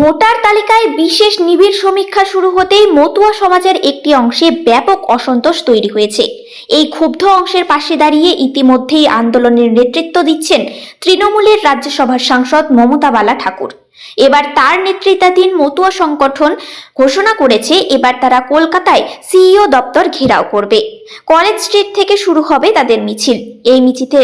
Voter তালিকায় বিশেষ নিবিড় সমীক্ষা শুরু হতেই মতুয়া সমাজের একটি অংশে ব্যাপক অসন্তোষ তৈরি হয়েছে। এই ক্ষুব্ধ অংশের পাশে দাঁড়িয়ে ইতিমধ্যেই আন্দোলনের নেতৃত্ব দিচ্ছেন তৃণমূলের রাজ্যসভার সাংসদ মমতা বালা ঠাকুর। এবার তার নেতৃত্বাধীন মতুয়া সংগঠন ঘোষণা করেছে, এবার তারা কলকাতায় সিইও দপ্তর ঘেরাও করবে। কলেজ স্ট্রিট থেকে শুরু হবে তাদের মিছিল। এই মিছিলে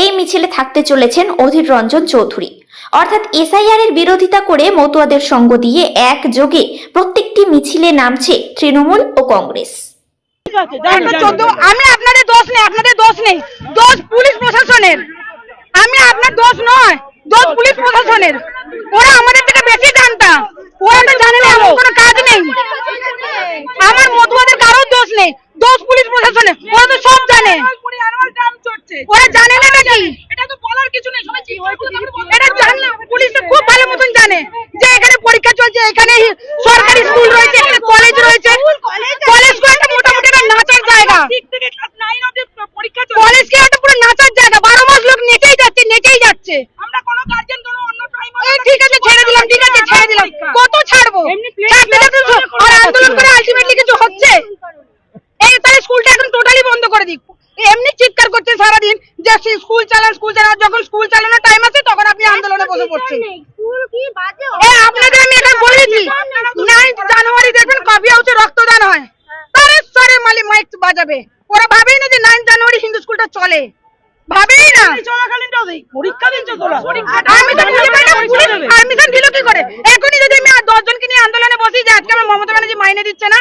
এই মিছিলে থাকতে চলেছেন অধীর রঞ্জন চৌধুরী। অর্থাৎ এসআইআর এর বিরোধিতা করে মতুয়াদের সঙ্গ দিয়ে একযোগে প্রত্যেকটি মিছিলে নামছে তৃণমূল ও কংগ্রেস। আমি আপনাদের দোষ নেই আপনাদের দোষ নেই। দোষ পুলিশ প্রশাসনের। আমি আপনার দোষ নয় দোষ পুলিশ প্রশাসনের। ওরা আমাদের থেকে বেশি জানতা। ওরা তো জানে না এমন কোনো কাজ নেই। আমার মতুয়াদের কারোর দোষ নেই দোষ পুলিশ প্রশাসনের। ওরা তো সব জানে। ওরা জানে না নাকি? এটা কিছু নেই। সবাই এটা জানে পুলিশ খুব ভালো মতন জানে যে এখানে পরীক্ষা চলছে এখানে সরকারি স্কুল রয়েছে এখানে কলেজ রয়েছে কলেজ একটা মোটামুটি একটা নাচার জায়গা ঠিক থেকে ক্লাস 9 অবধি পরীক্ষা চলছে কলেজ কি একটা পুরো নাচার জায়গা বারো মাস লোক নেচেই যাচ্ছে নেচেই যাচ্ছে আমরা কোনো গার্জেন কোনো অন্য টাইম এই ঠিক আছে ছেড়ে দিলাম ঠিক আছে ছেড়ে দিলাম কত ছাড়বো এমনি play ছাড়তে class যাতে তো- করে আর আন্দোলন করে আলটিমেটলি কিছু হচ্ছে এই তাহলে স্কুলটা এখন টোটালি বন্ধ করে দিক এমনি চিৎকার করছে সারাদিন যে সে স্কুল চালান স্কুল চালান যখন স্কুল চালানোর টাইম আছে তখন আপনি বসে আপনাদের আমি এটা বলেছি। নাইন জানুয়ারি দেখবেন কফি হাউসে রক্তদান হয়। তারে সরে মালি মাইক বাজাবে। ওরা ভাবেই না যে নাইন জানুয়ারি হিন্দু স্কুলটা চলে। ভাবেই না। পরীক্ষা দিচ্ছে তোরা। পারমিশন দিল কি করে? এখনই যদি আমি আর দশজনকে নিয়ে আন্দোলনে বসি যে আজকে আমার মমতা ব্যানার্জি মাইনে দিচ্ছে না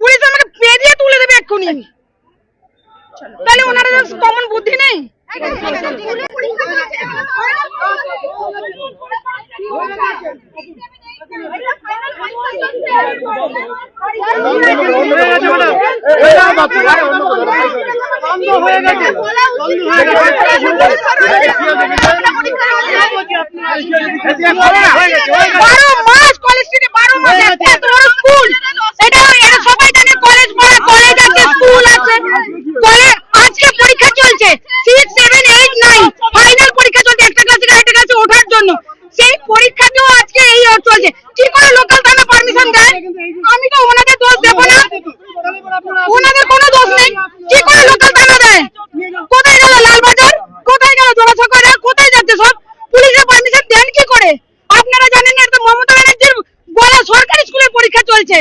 পুলিশ আমাকে পেরিয়ে তুলে দেবে এক্ষুনি। তাহলে ওনারা কমন বুদ্ধি নেই। বারো মাস কলেজ স্ট্রিটে বারো মাস একটা এত বড় স্কুল এটা এটা সবাই জানে কলেজ পড়ে কলেজ আছে স্কুল আছে কলেজ আজকে পরীক্ষা চলছে six seven eight nine final পরীক্ষা চলছে একটা ক্লাস থেকে আরেকটা ক্লাসে ওঠার জন্য সেই পরীক্ষাতেও আজকে এই চলছে কি করে লোকাল থানা পারমিশন দেয় আমি তো ওনাদের দোষ দেবো না ওনাদের কোনো দোষ নেই। কি করে লোকাল থানা দেয়? কোথায় গেল লালবাজার? কোথায় গেল জোড়াছকরা কোথায় যাচ্ছে সব? পুলিশের পারমিশন দেন কি করে? আপনারা জানেন না তো মমতা ব্যানার্জির বলা সরকারি স্কুলের পরীক্ষা চলছে।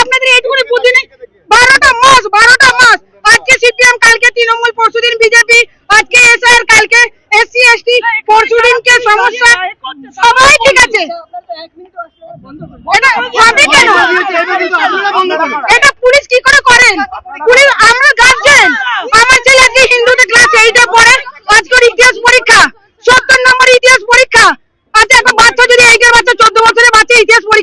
আপনাদের এইটুকুনি বুদ্ধি নেই? বারোটা মাস বারোটা মাস। আজকে সিপিএম, কালকে তৃণমূল, পরশুদিন বিজেপি, আজকে এসআর কালকে এসসি, এসটি, পরশুদিনকে সমস্যা। সবাই ঠিক আছে। এটা পুলিশ guess what?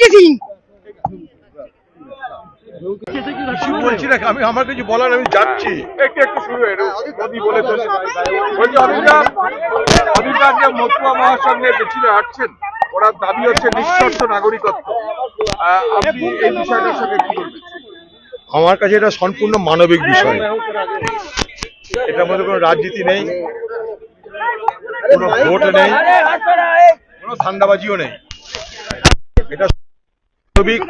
কিছু আমি আমার কিছু বলার আমি যাচ্ছি। একটু একটু শুরু মোদি বলে বলছি অমিতাভ অমিতাভ যে মতুয়া মহাসংঘের পেছনে হাঁটছেন ওরা দাবি হচ্ছে নিঃশর্ত নাগরিকত্ব। আপনি এই বিষয়টার সঙ্গে কি বলবেন? আমার কাছে এটা সম্পূর্ণ মানবিক বিষয়। এটার মধ্যে কোনো রাজনীতি নেই কোনো ভোট নেই কোনো ধান্দাবাজিও নেই। এটা মানবিক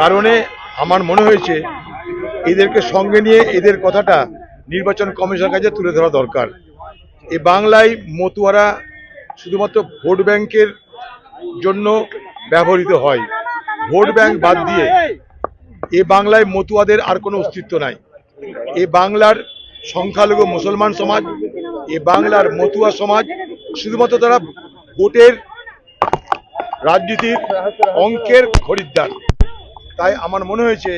কারণে আমার মনে হয়েছে এদেরকে সঙ্গে নিয়ে এদের কথাটা নির্বাচন কমিশনের কাছে তুলে ধরা দরকার। এ বাংলায় মতুয়ারা শুধুমাত্র ভোট ব্যাংকের জন্য ব্যবহৃত হয়। ভোট ব্যাংক বাদ দিয়ে এ বাংলায় মতুয়াদের আর কোনো অস্তিত্ব নাই। এ বাংলার সংখ্যালঘু মুসলমান সমাজ এ বাংলার মতুয়া সমাজ শুধুমাত্র তারা ভোটের রাজনীতির অঙ্কের খরিদ্দার। তাই আমার মনে হয়েছে